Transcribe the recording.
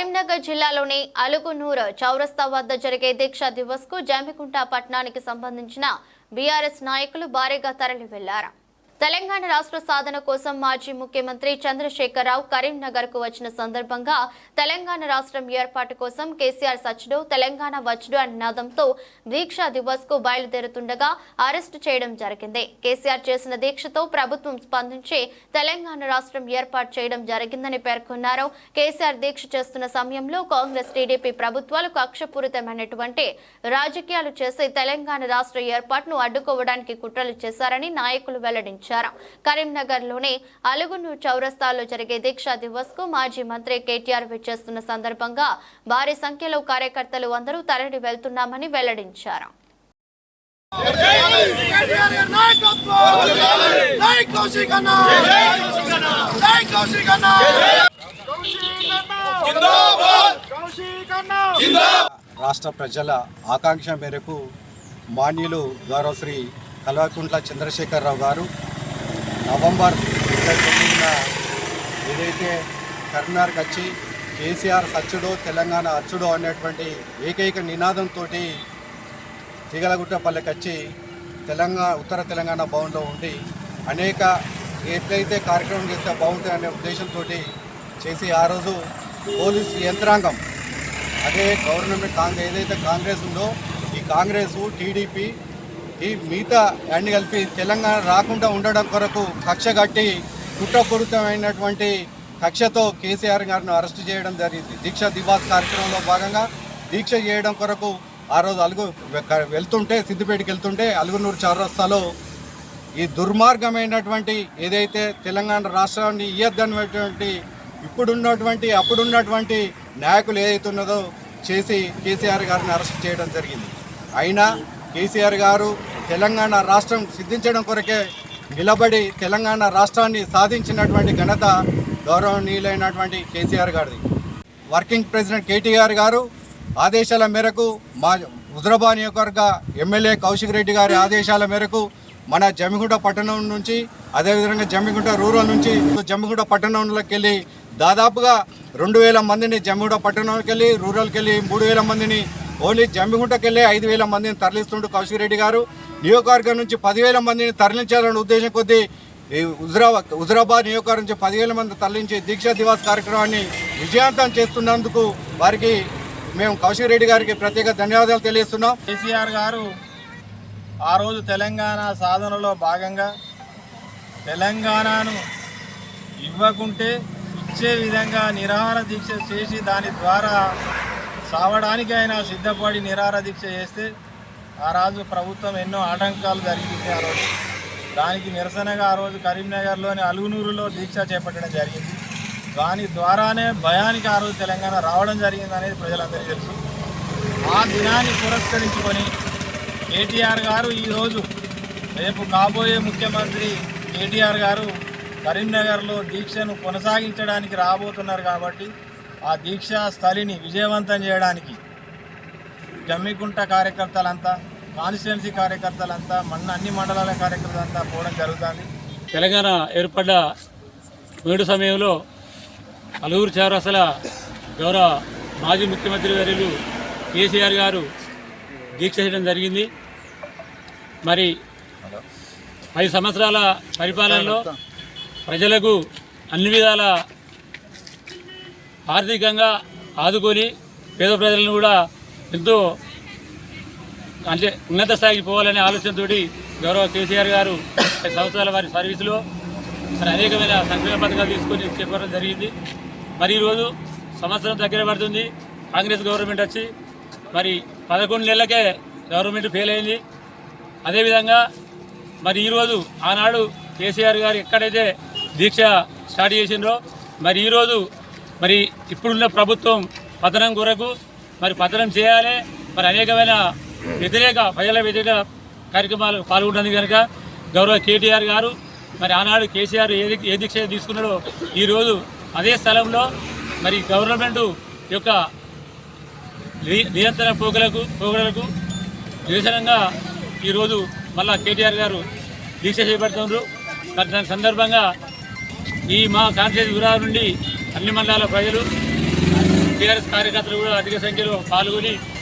కరీంనగర్ జిల్లాలోని అలుగునూరు చౌరస్తా వద్ద జరిగే దీక్షా దివస్కు జమ్మికుంట పట్టణానికి సంబంధించిన బీఆర్ఎస్ నాయకులు భారీగా తరలి వెళ్ళారు తెలంగాణ రాష్ట్ర సాధన కోసం మాజీ ముఖ్యమంత్రి చంద్రశేఖరరావు కరీంనగర్కు వచ్చిన సందర్భంగా తెలంగాణ రాష్ట్రం ఏర్పాటు కోసం కేసీఆర్ సచ్చుడు తెలంగాణ వచ్చుడు అనే నాదంతో దీక్షా దివస్కు బయలుదేరుతుండగా అరెస్టు చేయడం జరిగింది. కేసీఆర్ చేసిన దీక్షతో ప్రభుత్వం స్పందించి తెలంగాణ రాష్ట్రం ఏర్పాటు చేయడం జరిగిందని పేర్కొన్నారు. కేసీఆర్ దీక్ష చేస్తున్న సమయంలో కాంగ్రెస్ టీడీపీ ప్రభుత్వాలు కక్షపూరితమైనటువంటి రాజకీయాలు చేసి తెలంగాణ రాష్ట్ర ఏర్పాటును అడ్డుకోవడానికి కుట్రలు చేశారని నాయకులు వెల్లడించారు. కరీంనగర్లోని అలుగును చౌరస్తాలో జరిగే దీక్షా దివస్కు మాజీ మంత్రి కేటీఆర్ విచ్చేస్తున్న సందర్భంగా భారీ సంఖ్యలో కార్యకర్తలు అందరూ తరలి వెళ్తున్నామని వెల్లడించారు. రాష్ట్ర ప్రజల ఆకాంక్ష మేరకు మాన్యులు గౌరవ శ్రీ కల్వకుంట్ల చంద్రశేఖరరావు గారు నవంబర్ ఇరవై తొమ్మిదిన ఏదైతే కరీంనగర్కి వచ్చి కేసీఆర్ సచ్చుడు తెలంగాణ అచ్చుడు అనేటువంటి ఏకైక నినాదంతో తిగలగుట్టపల్లికి వచ్చి తెలంగాణ ఉత్తర తెలంగాణ భవన్లో ఉండి అనేక ఎట్లయితే కార్యక్రమం చేస్తే బాగుంటుంది అనే ఉద్దేశంతో చేసి ఆ రోజు పోలీసు యంత్రాంగం అదే గవర్నమెంట్ కాంగ్రెస్ ఏదైతే కాంగ్రెస్ ఉందో ఈ కాంగ్రెస్ టీడీపీ ఈ మిగతా అన్ని కలిపి తెలంగాణ రాకుండా ఉండడం కొరకు కక్ష కట్టి కుట్రపూరితమైనటువంటి కక్షతో కేసీఆర్ గారిని అరెస్ట్ చేయడం జరిగింది. దీక్ష దివాస్ కార్యక్రమంలో భాగంగా దీక్ష చేయడం కొరకు ఆ రోజు అలుగు వెళ్తుంటే సిద్దిపేటకి వెళ్తుంటే అలుగునూరు చౌరస్తాలో ఈ దుర్మార్గమైనటువంటి ఏదైతే తెలంగాణ రాష్ట్రాన్ని ఇయ్యద్దన్నటువంటి ఇప్పుడున్నటువంటి అప్పుడున్నటువంటి నాయకులు ఏదైతే ఉన్నదో చేసి కేసీఆర్ గారిని అరెస్ట్ చేయడం జరిగింది. అయినా కేసీఆర్ గారు తెలంగాణ రాష్ట్రం సిద్ధించడం కొరకే నిలబడి తెలంగాణ రాష్ట్రాన్ని సాధించినటువంటి ఘనత గౌరవనీయులైనటువంటి కేసీఆర్ గారిది. వర్కింగ్ ప్రెసిడెంట్ కేటీఆర్ గారు ఆదేశాల మేరకు మా హుజరాబాద్ నియోజకవర్గ ఎమ్మెల్యే కౌశిక్ రెడ్డి గారి ఆదేశాల మేరకు మన జమ్మిగుంట పట్టణం నుంచి అదేవిధంగా జమ్మిగుంట రూరల్ నుంచి జమ్మిగుంట పట్టణంలోకి వెళ్ళి దాదాపుగా రెండు వేల మందిని జమ్మిగుంట పట్టణంకి వెళ్ళి రూరల్కి వెళ్ళి మూడు వేల మందిని ఓన్లీ జమ్మిగుంటకి వెళ్ళి ఐదు వేల మందిని తరలిస్తుండు కౌశిక్ రెడ్డి గారు. నియోజకవర్గం నుంచి పదివేల మందిని తరలించాలనే ఉద్దేశం కొద్దీ ఈ హుజరా హుజరాబాద్ నియోజకవర్గం నుంచి పదివేల మంది తరలించి దీక్షా దివాస్ కార్యక్రమాన్ని విజయవంతం చేస్తున్నందుకు వారికి మేము కౌశిక్ రెడ్డి గారికి ప్రత్యేక ధన్యవాదాలు తెలియజేస్తున్నాం. కేసీఆర్ గారు ఆ రోజు తెలంగాణ సాధనలో భాగంగా తెలంగాణను ఇవ్వకుంటే ఇచ్చే విధంగా నిరాహార దీక్ష చేసి దాని ద్వారా సావడానికి ఆయన సిద్ధపడి నిరాహార దీక్ష చేస్తే ఆ రోజు ప్రభుత్వం ఎన్నో ఆటంకాలు జరిగింది ఆ రోజు. దానికి నిరసనగా ఆ రోజు కరీంనగర్లోని అలుగునూరులో దీక్ష చేపట్టడం జరిగింది. దాని ద్వారానే భయానికి ఆ రోజు తెలంగాణ రావడం జరిగింది అనేది ప్రజలందరికీ తెలుసు. ఆ దినాన్ని పురస్కరించుకొని కేటీఆర్ గారు ఈరోజు రేపు కాబోయే ముఖ్యమంత్రి కేటీఆర్ గారు కరీంనగర్లో దీక్షను కొనసాగించడానికి రాబోతున్నారు కాబట్టి ఆ దీక్షా స్థలిని విజయవంతం చేయడానికి జమ్మికుంట కార్యకర్తలంతా కాన్స్టిట్యున్సీ కార్యకర్తలంతా మన అన్ని మండలాల కార్యకర్తలంతా పోవడం జరుగుతుంది. తెలంగాణ ఏర్పడ్డ మూడు సమయంలో అలుగురు చౌరసల గౌరవ మాజీ ముఖ్యమంత్రి వర్యులు కేసీఆర్ గారు దీక్ష చేయడం జరిగింది. మరి పది సంవత్సరాల పరిపాలనలో ప్రజలకు అన్ని విధాల ఆర్థికంగా ఆదుకొని పేద ప్రజలను కూడా ఎంతో అంటే ఉన్నత స్థాయికి పోవాలనే ఆలోచనతో గౌరవ కేసీఆర్ గారు సంవత్సరాల వారి సర్వీసులో మరి అనేకమైన సంక్షేమ పథకాలు తీసుకొని చెప్పడం జరిగింది. మరి ఈరోజు సంవత్సరం దగ్గర పడుతుంది. కాంగ్రెస్ గవర్నమెంట్ వచ్చి మరి పదకొండు నెలలకే గవర్నమెంట్ ఫెయిల్ అయింది. అదేవిధంగా మరి ఈరోజు ఆనాడు కేసీఆర్ గారు ఎక్కడైతే దీక్ష స్టార్ట్ చేసిండ్రో మరి ఈరోజు మరి ఇప్పుడున్న ప్రభుత్వం పతనం కొరకు మరి పతనం చేయాలి. మరి అనేకమైన వ్యతిరేక ప్రజల వ్యతిరేక కార్యక్రమాలు పాల్గొంటుంది కనుక గౌరవ కేటీఆర్ గారు మరి ఆనాడు కేసీఆర్ ఏ ఏ దీక్ష తీసుకున్నాడో ఈరోజు అదే స్థలంలో మరి గవర్నమెంట్ యొక్క ని- నియంత్రణ పోకలకు పోకడలకు నిరసనంగా ఈరోజు మళ్ళా కేటీఆర్ గారు దీక్ష చేపడుతున్నారు మరి దాని సందర్భంగా ఈ మా కాన్స్టిట్యూన్సీ విరాల నుండి అన్ని మండలాల ప్రజలు టీఆర్ఎస్ కార్యకర్తలు కూడా అధిక సంఖ్యలో పాల్గొని